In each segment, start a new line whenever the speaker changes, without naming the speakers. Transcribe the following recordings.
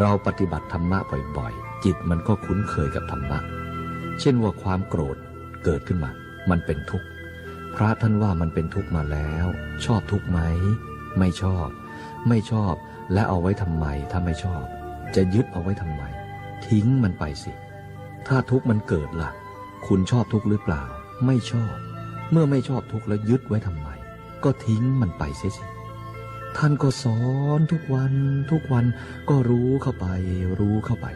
เราปฏิบัติธรรมะบ่อยๆ จิตมันก็คุ้นเคยกับธรรมะ เช่นว่าความโกรธเกิดขึ้นมา มันเป็นทุกข์ พระท่านว่ามันเป็นทุกข์มาแล้ว ชอบทุกข์ไหม ไม่ชอบ ไม่ชอบ และเอาไว้ทำไม ถ้าไม่ชอบ จะยึดเอาไว้ทำไม ทิ้งมันไปสิ ถ้าทุกข์มันเกิดล่ะ คุณชอบทุกข์หรือเปล่า ไม่ชอบ เมื่อไม่ชอบทุกข์แล้วยึดไว้ทำไม ก็ทิ้งมันไปเสียสิ ท่านก็สอนทุกวันทุกวันก็รู้เข้าไป รู้เข้าไป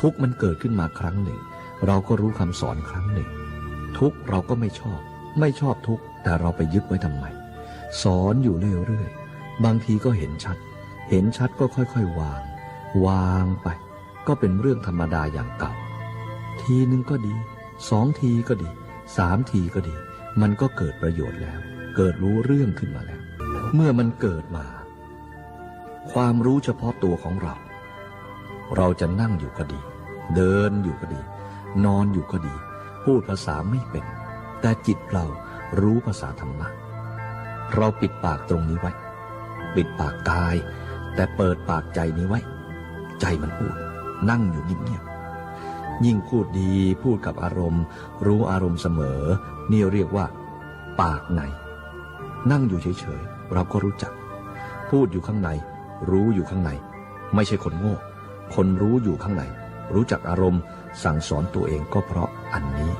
ทุกมันเกิดขึ้นมาครั้งหนึ่ง เราก็รู้คำสอนครั้งหนึ่ง ทุกเราก็ไม่ชอบ ไม่ชอบทุกแต่เราไปยึดไว้ทำไมสอนอยู่เรื่อยๆบางทีก็เห็นชัด เห็นชัดก็ค่อยๆวาง วางไป ก็เป็นเรื่องธรรมดาอย่างเก่า ทีนึงก็ดีสองทีก็ดีสามทีก็ดี มันก็เกิดประโยชน์แล้ว เกิดรู้เรื่องขึ้นมาแล้ว เมื่อมันเกิดมา ความรู้เฉพาะตัวของเรา เราจะนั่งอยู่ก็ดี เดินอยู่ก็ดี นอนอยู่ก็ดี พูดภาษาไม่เป็น แต่จิตเรารู้ภาษาธรรมะ เราปิดปากตรงนี้ไว้ ปิดปากกาย แต่เปิดปากใจนี้ไว้ ใจมันพูด นั่งอยู่เงียบๆยิ่งพูดดีพูดกับอารมณ์ รู้อารมณ์เสมอ นี่เรียกว่า ปากใน นั่งอยู่เฉยๆ เราก็รู้จัก พูดอยู่ข้างใน รู้อยู่ข้างใน ไม่ใช่คนโง่ คนรู้อยู่ข้างใน รู้จักอารมณ์ สั่งสอนตัวเองก็เพราะอันนี้